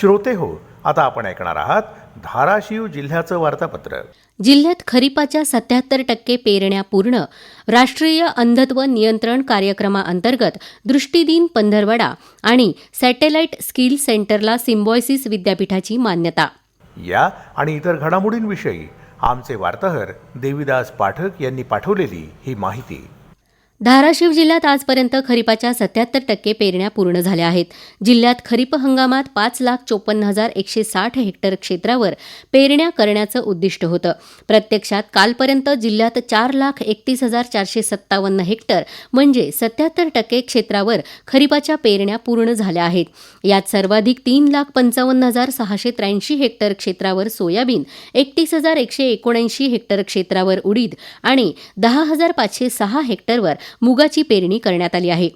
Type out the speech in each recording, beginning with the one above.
श्रोते हो आता आपण ऐकणार आहात धाराशिव जिल्ह्याचं वार्तापत्र. जिल्ह्यात खरीपाच्या सत्याहत्तर टक्के पेरण्या पूर्ण राष्ट्रीय अंधत्व नियंत्रण कार्यक्रमाअंतर्गत दृष्टीदिन पंधरवडा आणि सॅटेलाइट स्किल सेंटरला सिम्बॉयसिस विद्यापीठाची मान्यता. या आणि इतर घडामोडींविषयी आमचे वार्ताहर देविदास पाठक यांनी पाठवलेली ही माहिती. धाराशिव जिल्ह्यात आजपर्यंत खरीपाच्या सत्याहत्तर टक्के पेरण्या पूर्ण झाल्या आहेत. जिल्ह्यात खरीप हंगामात पाच लाख चोपन्न हजार एकशे साठ हेक्टर क्षेत्रावर पेरण्या करण्याचं उद्दिष्ट होतं. प्रत्यक्षात कालपर्यंत जिल्ह्यात चार लाख एकतीस हजार चारशे सत्तावन्न हेक्टर म्हणजे सत्याहत्तर टक्के क्षेत्रावर खरीपाच्या पेरण्या पूर्ण झाल्या आहेत. यात सर्वाधिक तीन लाख पंचावन्न हजार सहाशे त्र्याऐंशी हेक्टर क्षेत्रावर सोयाबीन एकतीस हजार एकशे एकोणऐंशी हेक्टर क्षेत्रावर उडीद आणि दहा हजार पाचशे सहा हेक्टरवर मुगाची पेरणी करण्यात आली आहे.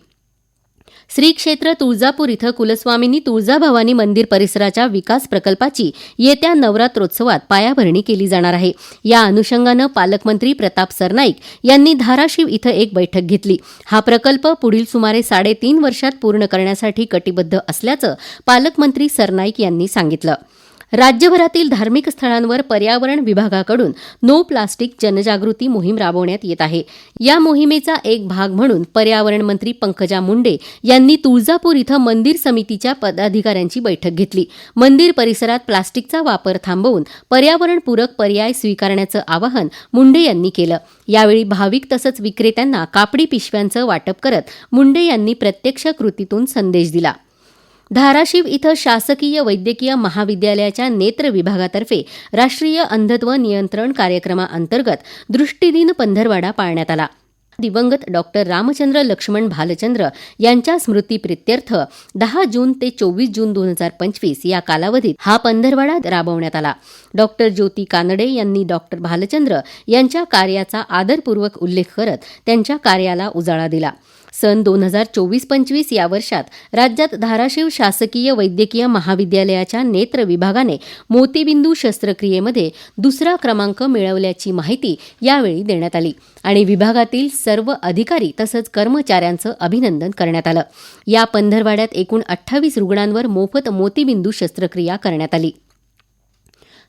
श्री क्षेत्र तुळजापूर इथं कुलस्वामींनी तुळजाभवानी मंदिर परिसराच्या विकास प्रकल्पाची येत्या नवरात्रोत्सवात पायाभरणी केली जाणार आहे. या अनुषंगानं पालकमंत्री प्रताप सरनाईक यांनी धाराशिव इथं एक बैठक घेतली. हा प्रकल्प पुढील सुमारे साडेतीन वर्षात पूर्ण करण्यासाठी कटिबद्ध असल्याचं पालकमंत्री सरनाईक यांनी सांगितलं. राज्यभरातील धार्मिक स्थळांवर पर्यावरण विभागाकडून नो प्लास्टिक जनजागृती मोहीम राबवण्यात येत आहे. या मोहिमेचा एक भाग म्हणून पर्यावरण मंत्री पंकजा मुंडे यांनी तुळजापूर इथं मंदिर समितीच्या पदाधिकाऱ्यांची बैठक घेतली. मंदिर परिसरात प्लास्टिकचा वापर थांबवून पर्यावरणपूरक पर्याय स्वीकारण्याचं आवाहन मुंडे यांनी केलं. यावेळी भाविक तसंच विक्रेत्यांना कापडी पिशव्यांचं वाटप करत मुंडे यांनी प्रत्यक्ष कृतीतून संदेश दिला. धाराशिव इथं शासकीय वैद्यकीय महाविद्यालयाच्या नेत्र विभागातर्फे राष्ट्रीय अंधत्व नियंत्रण कार्यक्रमाअंतर्गत दृष्टीदिन पंधरवाडा पाळण्यात आला. दिवंगत डॉक्टर रामचंद्र लक्ष्मण भालचंद्र यांच्या स्मृतीप्रित्यर्थ दहा जून ते चोवीस जून दोन हजार पंचवीस या कालावधीत हा पंधरवाडा राबवण्यात आला. डॉक्टर ज्योती कानडे यांनी डॉक्टर भालचंद्र यांच्या कार्याचा आदरपूर्वक उल्लेख करत त्यांच्या कार्याला उजाळा दिला. सन दोन हजार चोवीस पंचवीस या वर्षात राज्यात धाराशिव शासकीय वैद्यकीय महाविद्यालयाच्या नेत्र विभागाने मोतीबिंदू शस्त्रक्रियेमध्ये दुसरा क्रमांक मिळवल्याची माहिती यावेळी देण्यात आली आणि विभागातील सर्व अधिकारी तसंच कर्मचाऱ्यांचं अभिनंदन करण्यात आलं. या पंधरवाड्यात एकूण अठ्ठावीस रुग्णांवर मोफत मोतीबिंदू शस्त्रक्रिया करण्यात आली.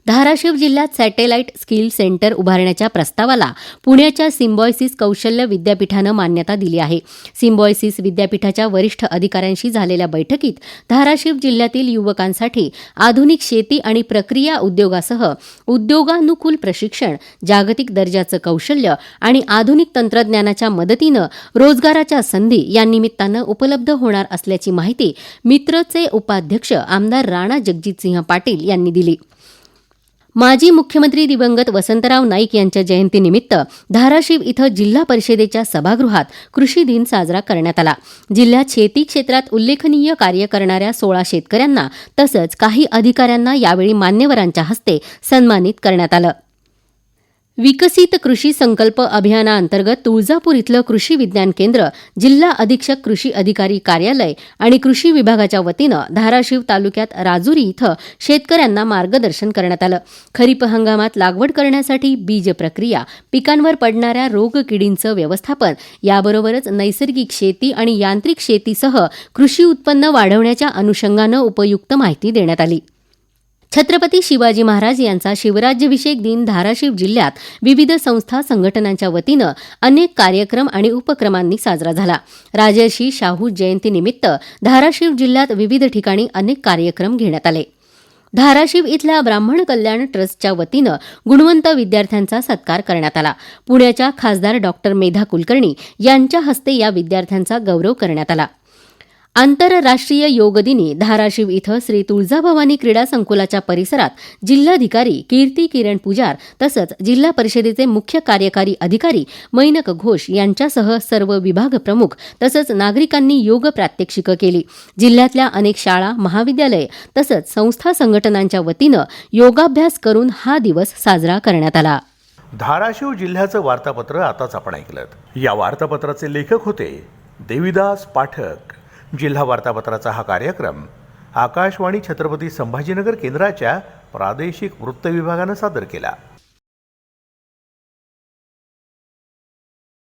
धाराशिव जिल्ह्यात सॅटेलाइट स्किल सेंटर उभारण्याच्या प्रस्तावाला पुण्याच्या सिम्बॉयसिस कौशल्य विद्यापीठानं मान्यता दिली आहे. सिम्बॉयसिस विद्यापीठाच्या वरिष्ठ अधिकाऱ्यांशी झालेल्या बैठकीत धाराशिव जिल्ह्यातील युवकांसाठी आधुनिक शेती आणि प्रक्रिया उद्योगासह उद्योगानुकूल प्रशिक्षण जागतिक दर्जाचं कौशल्य आणि आधुनिक तंत्रज्ञानाच्या मदतीनं रोजगाराच्या संधी या निमित्तानं उपलब्ध होणार असल्याची माहिती मित्रचे उपाध्यक्ष आमदार राणा जगजितसिंह पाटील यांनी दिली. माजी मुख्यमंत्री दिवंगत वसंतराव नाईक यांच्या जयंतीनिमित्त धाराशिव इथं जिल्हा परिषदेच्या सभागृहात कृषी दिन साजरा करण्यात आला. जिल्ह्यात शेती क्षेत्रात उल्लेखनीय कार्य करणाऱ्या सोळा शेतकऱ्यांना तसंच काही अधिकाऱ्यांना यावेळी मान्यवरांच्या हस्ते सन्मानित करण्यात आलं. विकसित कृषी संकल्प अभियानाअंतर्गत तुळजापूर इथलं कृषी विज्ञान केंद्र जिल्हा अधीक्षक कृषी अधिकारी कार्यालय आणि कृषी विभागाच्या वतीनं धाराशिव तालुक्यात राजुरी इथं शेतकऱ्यांना मार्गदर्शन करण्यात आलं. खरीप हंगामात लागवड करण्यासाठी बीज प्रक्रिया पिकांवर पडणाऱ्या रोगकिडींचं व्यवस्थापन याबरोबरच नैसर्गिक शेती आणि यांत्रिक शेतीसह कृषी उत्पन्न वाढवण्याच्या अनुषंगानं उपयुक्त माहिती देण्यात आली. छत्रपती शिवाजी महाराज यांचा शिवराज्याभिषेक दिन धाराशिव जिल्ह्यात विविध संस्था संघटनांच्या वतीनं अनेक कार्यक्रम आणि उपक्रमांनी साजरा झाला. राजर्षी शाहू जयंतीनिमित्त धाराशिव जिल्ह्यात विविध ठिकाणी अनेक कार्यक्रम घेण्यात आले. धाराशिव इथल्या ब्राह्मण कल्याण ट्रस्टच्या वतीनं गुणवंत विद्यार्थ्यांचा सत्कार करण्यात आला. पुण्याच्या खासदार डॉक्टर मेधा कुलकर्णी यांच्या हस्ते या विद्यार्थ्यांचा गौरव करण्यात आला. आंतरराष्ट्रीय योग दिनी धाराशिव इथं श्री तुळजाभवानी क्रीडा संकुलाच्या परिसरात जिल्हाधिकारी कीर्ती किरण पुजार तसंच जिल्हा परिषदेचे मुख्य कार्यकारी अधिकारी मैनक घोष यांच्यासह सर्व विभाग प्रमुख तसंच नागरिकांनी योग प्रात्यक्षिकं केली. जिल्ह्यातल्या अनेक शाळा महाविद्यालये तसंच संस्था संघटनांच्या वतीनं योगाभ्यास करून हा दिवस साजरा करण्यात आला. धाराशिव जिल्ह्याचं वार्तापत्र आताच आपण ऐकलं या वार्तापत्राचे लेखक होते देविदास पाठक. जिल्हा वार्तापत्राचा हा कार्यक्रम आकाशवाणी छत्रपती संभाजीनगर केंद्राच्या प्रादेशिक वृत्त विभागानं सादर केला.